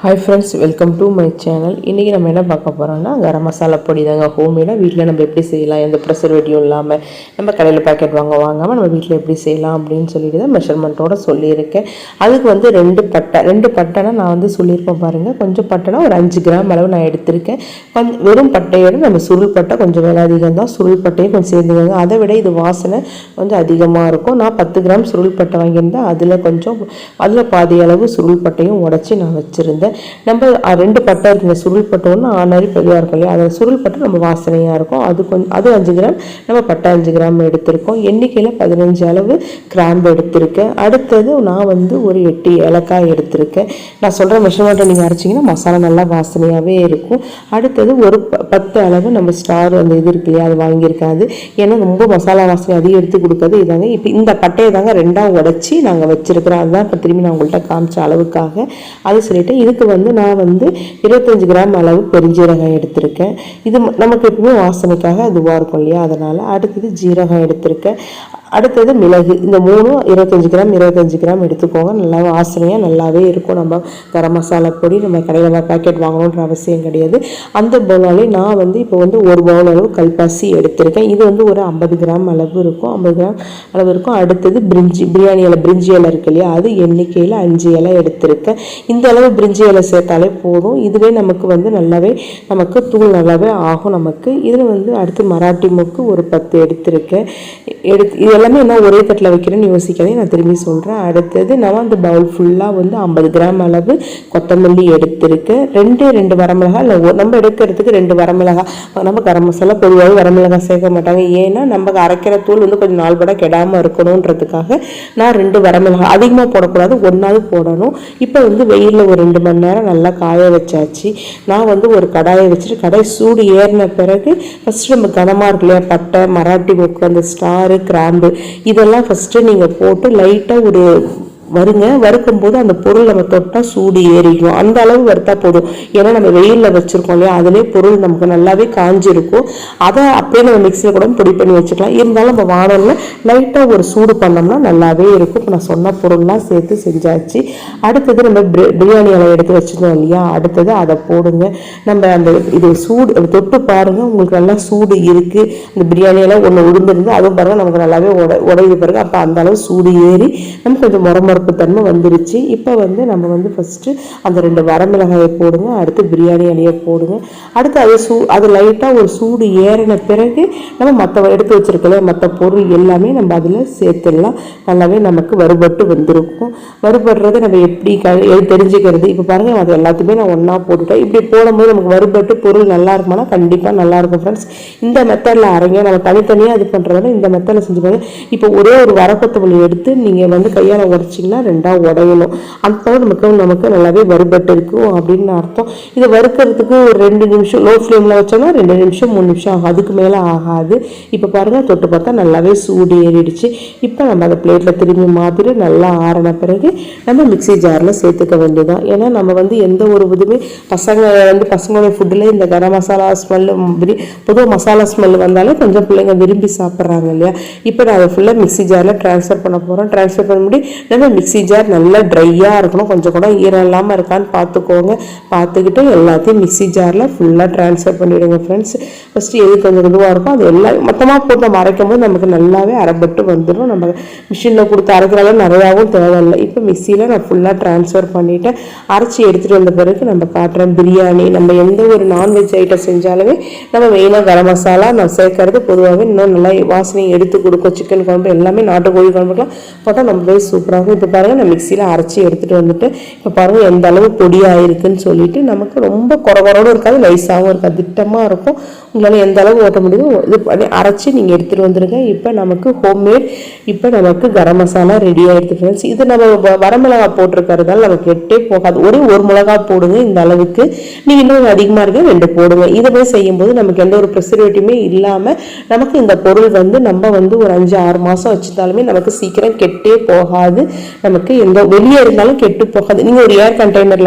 Hi friends welcome to my channel இன்றைக்கி நம்ம என்ன பார்க்க போகிறோம்னா கரம் மசாலா பொடி தாங்க. ஹோம்மேடாக வீட்டில் நம்ம எப்படி செய்யலாம் எந்த ப்ரெசர்வேட்டிவும் இல்லாமல் நம்ம கடையில் பேக்கெட் வாங்க வாங்காமல் நம்ம வீட்டில் எப்படி செய்யலாம் அப்படின்னு சொல்லிட்டு தான் மெஷர்மெண்ட்டோட சொல்லியிருக்கேன். அதுக்கு வந்து ரெண்டு பட்டை ரெண்டு பட்டைனா நான் வந்து சொல்லியிருப்பேன் பாருங்கள் கொஞ்சம் பட்டைனா ஒரு அஞ்சு கிராம் அளவு நான் எடுத்திருக்கேன். கொஞ்சம் வெறும் பட்டையோட நம்ம சுருள் பட்டை கொஞ்சம் விலை அதிகம் தான். சுருள் பட்டையும் கொஞ்சம் சேர்ந்துக்கோங்க. அதை விட இது வாசனை கொஞ்சம் அதிகமாக இருக்கும். நான் பத்து கிராம் சுருள் பட்டை வாங்கியிருந்தேன். அதில் கொஞ்சம் அதில் பாதி அளவு சுருள் பட்டையும் உடச்சி நான் வச்சுருந்தேன். நம்ம ரெண்டு பட்டை இருக்குங்க சுருள் பட்டை ஆனாரி பெரியாக இருக்கும் இல்லையா அதில் சுருள் பட்டை நம்ம வாசனையாக இருக்கும். அது கொஞ்சம் அது அஞ்சு கிராம். நம்ம பட்டை அஞ்சு கிராம் எடுத்திருக்கோம். எண்ணிக்கையில் பதினஞ்சு அளவு கிராம்பு எடுத்திருக்கேன். அடுத்தது நான் வந்து ஒரு எட்டு ஏலக்காய் எடுத்திருக்கேன். நான் சொல்கிற மெஷர்மெண்ட்டை நீங்கள் அரைச்சிங்கன்னா மசாலா நல்லா வாசனையாகவே இருக்கும். அடுத்தது ஒரு ப- பத்து அளவு நம்ம ஸ்டார் அந்த இது இருக்கு இல்லையா? அது வாங்கியிருக்காது. ஏன்னா ரொம்ப மசாலா வாசனை அதிகம் எடுத்து கொடுக்காது. இதாங்க இப்போ இந்த பட்டையை தாங்க ரெண்டாக உடச்சி நாங்கள் வச்சுருக்கிறோம். அதுதான் இப்போ திரும்பி நான் உங்கள்கிட்ட காமிச்ச அளவுக்காக. அது சொல்லிட்டு இதுக்கு வந்து நான் வந்து இருபத்தஞ்சு கிராம் அளவு பெருஞ்சீரகம் எடுத்திருக்கேன். இது ம- நமக்கு எப்பவுமே வாசனைக்காக அதுவாக இருக்கும் இல்லையா? அதனால் அடுத்தது ஜீரகம் எடுத்திருக்கேன். அடுத்தது மிளகு. இந்த மூணும் இருபத்தஞ்சு கிராம் இருபத்தஞ்சு கிராம் எடுத்துக்கோங்க. நல்லா வாசனையாக நல்லாவே இருக்கும். நம்ம கரம் மசாலா பொடி நம்ம கடையில் பேக்கெட் வாங்கணுன்ற அவசியம் கிடையாது. அந்த பவுலாலே நான் வந்து இப்போ வந்து ஒரு பவுல் அளவு கல்பாசி எடுத்திருக்கேன். இது வந்து ஒரு ஐம்பது கிராம் அளவு இருக்கும். ஐம்பது கிராம் அளவு இருக்கும். அடுத்தது பிரிஞ்சி பிரியாணி இலை பிரிஞ்சி இலை இருக்கு இல்லையா? அது எண்ணிக்கையில் அஞ்சு இலை எடுத்திருக்கேன். இந்த அளவு பிரிஞ்சி இலை சேர்த்தாலே போதும். இதுவே நமக்கு வந்து நல்லாவே நமக்கு தூள் நல்லாவே ஆகும் நமக்கு. இதில் வந்து அடுத்து மராட்டி மொக்கு ஒரு பத்து எடுத்திருக்கேன். எடுத்து இது எல்லாமே என்ன ஒரே தட்டில் வைக்கிறேன்னு யோசிக்காதே நான் திரும்பி சொல்கிறேன் அடுத்தது நான் அந்த பவுல் ஃபுல்லாக வந்து ஐம்பது கிராம் அளவு கொத்தமல்லி எடுத்திருக்கேன் ரெண்டு ரெண்டு வரமிளகா இல்லை நம்ம எடுக்கிறதுக்கு ரெண்டு வரமிளகா. நம்ம கரம் மசாலா பொதுவாகவே வரமிளகா சேர்க்க மாட்டாங்க. ஏன்னா நம்ம அரைக்கிற தூள் வந்து கொஞ்சம் நாள் பட கெடாமல் இருக்கணுன்றதுக்காக நான் ரெண்டு வரமிளகா அதிகமாக போடக்கூடாது. ஒன்றாவது போடணும். இப்போ வந்து வெயிலில் ஒரு ரெண்டு மணி நேரம் நல்லா காய வச்சாச்சு. நான் வந்து ஒரு கடாயை வச்சுட்டு கடாய் சூடு ஏறின பிறகு ஃபஸ்ட்டு நம்ம கனமாக இருக்கு இல்லையா பட்டை மராட்டி மொக்கு அந்த ஸ்டாரு கிராம்பு இதெல்லாம் ஃபஸ்ட்டு நீங்கள் போட்டு லைட்டாக ஒரு வருங்க வறுக்கும் போது அந்த பொருள் நம்ம தொட்டால் சூடு ஏறிக்கும் அந்த அளவு வறுத்தா போதும். ஏன்னா நம்ம வெயிலில் வச்சுருக்கோம் இல்லையா? அதிலே பொருள் நமக்கு நல்லாவே காஞ்சிருக்கும். அதை அப்படியே நம்ம மிக்சியில் கூட பொடி பண்ணி வச்சுக்கலாம். இருந்தாலும் நம்ம வானலில் லைட்டாக ஒரு சூடு பண்ணோம்னா நல்லாவே இருக்கும். இப்போ நான் சொன்ன பொருள்லாம் சேர்த்து செஞ்சாச்சு. அடுத்தது நம்ம பிரியாணி இலை எடுத்து வச்சுருந்தோம் இல்லையா? அடுத்தது அதை போடுங்க. நம்ம அந்த இது சூடு தொட்டு பாருங்கள் உங்களுக்கு நல்லா சூடு இருக்குது இந்த பிரியாணியெல்லாம் ஒன்று உளுந்துருந்து அதுவும் பாருங்கள் நமக்கு நல்லாவே உட உடையுது பாருங்கள் அப்போ அந்த அளவு சூடு ஏறி நமக்கு கொஞ்சம் முறமறுப்பு தன்மை வந்துருச்சு. இப்போ வந்து நம்ம வந்து ஃபஸ்ட்டு அந்த ரெண்டு வரமிளகாயை போடுங்க அடுத்து பிரியாணி இலையை போடுங்க. அடுத்து அது சூ அது லைட்டாக ஒரு சூடு ஏறின பிறகு நம்ம மற்ற எடுத்து வச்சிருக்கல மற்ற பொருள் எல்லாமே நம்ம அதில் சேர்த்துடலாம். நல்லாவே நமக்கு வறுபட்டு வந்திருக்கும். வறுபடுறதை நம்ம எப்படி க தெரிஞ்சுக்கிறது? இப்போ பாருங்கள் அது எல்லாத்தையுமே நான் ஒன்றா போட்டுட்டேன். இப்படி போடும்போது நமக்கு வறுபட்டு பொருள் நல்லா இருக்குமானா கண்டிப்பாக நல்லா இருக்கும் ஃப்ரெண்ட்ஸ் இந்த மெத்தடில் அரைங்க. நம்ம தனித்தனியாக இது பண்ணுறதால இந்த மெத்தடில் செஞ்சு பாருங்கள் இப்போ ஒரே ஒரு வரக்கொத்தமல்லி எடுத்து நீங்கள் வந்து கையால் உடச்சிங்கன்னா ரெண்டாக உடையணும். அப்போ நமக்கு நமக்கு நல்லாவே வறுபட்டு இருக்கும் அப்படின்னு அர்த்தம். இதை வறுக்கிறதுக்கு ஒரு ரெண்டு நிமிஷம் லோ ஃப்ளேமில் வச்சோம்னா ரெண்டு நிமிஷம் மூணு நிமிஷம் ஆகும். அதுக்கு மேலே ஆகாது. இப்போ பாருங்கள் தொட்டு பார்த்தா நல்லாவே சூடு ஏறிடுச்சு. இப்போ நம்ம அதை பிளேட்டில் திரும்பி மாதிரி நல்லா ஆறின பிறகு நம்ம மிக்சி ஜாரில் சேர்த்துக்க வேண்டியதான் ஏன்னா நம்ம வந்து எந்த ஒரு இதுவுமே பசங்க வந்து பசங்களோட ஃபுட்டில் இந்த கரம் மசாலா ஸ்மெல்லு பொதுவாக மசாலா ஸ்மெல் வந்தாலே கொஞ்சம் பிள்ளைங்க விரும்பி சாப்பிட்றாங்க இல்லையா? இப்போ நான் அதை ஃபுல்லாக மிக்சி ஜாரில் ட்ரான்ஸ்ஃபர் பண்ண போகிறோம் ட்ரான்ஸ்ஃபர் பண்ண முடியும் நம்ம மிக்ஸி ஜார் நல்லா ட்ரையாக இருக்கணும். கொஞ்சம் கூட ஈரம் இல்லாமல் இருக்கான்னு பார்த்துக்கோங்க. பார்த்துக்கிட்டு எல்லாத்தையும் மிக்சி ஜாரில் ஃபுல்லாக ட்ரான்ஸ்ஃபர் பண்ணிவிடுங்க ஃப்ரெண்ட்ஸ் ஃபஸ்ட்டு எது கொஞ்சம் இதுவாக இருக்கும் அது எல்லாம் மொத்தமாக போட்டு நம்ம அரைக்கும் போது நமக்கு நல்லாவே அரைப்பட்டு வந்துடும் நம்ம மிஷினில் கொடுத்து அரைக்கிறால நிறையாவும் தேவையில்லை. இப்போ மிக்சியில் நான் ஃபுல்லாக ட்ரான்ஸ்ஃபர் பண்ணிவிட்டேன் அரைச்சி எடுத்துகிட்டு வந்த பிறகு நம்ம காட்டுறேன் பிரியாணி. நம்ம எந்த ஒரு நான்வெஜ் ஐட்டம் செஞ்சாலுமே நம்ம மெயினாக கரம் மசாலா நான் சேர்க்கறது. பொதுவாகவே இன்னும் நல்லா வாசனை எடுத்து கொடுக்கும். சிக்கன் குழம்பு எல்லாமே நாட்டுக்கோழி குழம்புக்கெல்லாம் போட்டால் நம்மளே சூப்பராகும் இப்போ பாருங்கள் நான் மிக்சியில் அரைச்சி எடுத்துகிட்டு வந்துட்டு இப்போ பாருங்கள் எந்த அளவு பொடியாக இருக்குதுன்னு சொல்லிட்டு நமக்கு ரொம்ப குறகுறோடு இருக்காது நைஸாகவும் இருக்காது திட்டமாக இருக்கும். உங்களால் எந்த அளவு ஓட்ட முடியுமோ இது பண்ணி அரைச்சி நீங்கள் எடுத்துகிட்டு வந்துடுங்க இப்போ நமக்கு ஹோம்மேட் இப்போ நமக்கு கரம் மசாலா ரெடி ஆகிடுது ஃப்ரெண்ட்ஸ் இது நம்ம வ- வரமிளகா போட்டிருக்கிறதால நமக்கு எட்டே போகாது. ஒரே ஒரு மிளகா போடுங்க இந்த அளவுக்கு. நீங்கள் இன்னும் அதிகமாக இருக்க ரெண்டு போடுங்க. இதை போய் செய்யும்போது நமக்கு எந்த ஒரு ப்ரெசர்வேட்டிவுமே இல்லாமல் நமக்கு இந்த பொருள் வந்து நம்ம வந்து ஒரு அஞ்சு ஆறு மாதம் வச்சுருந்தாலுமே நமக்கு சீக்கிரம் கெட்டே போகாது. நமக்கு எந்த வெளியே இருந்தாலும் கெட்டு போகாது. நீங்கள் ஒரு ஏர் கண்டெய்னரில்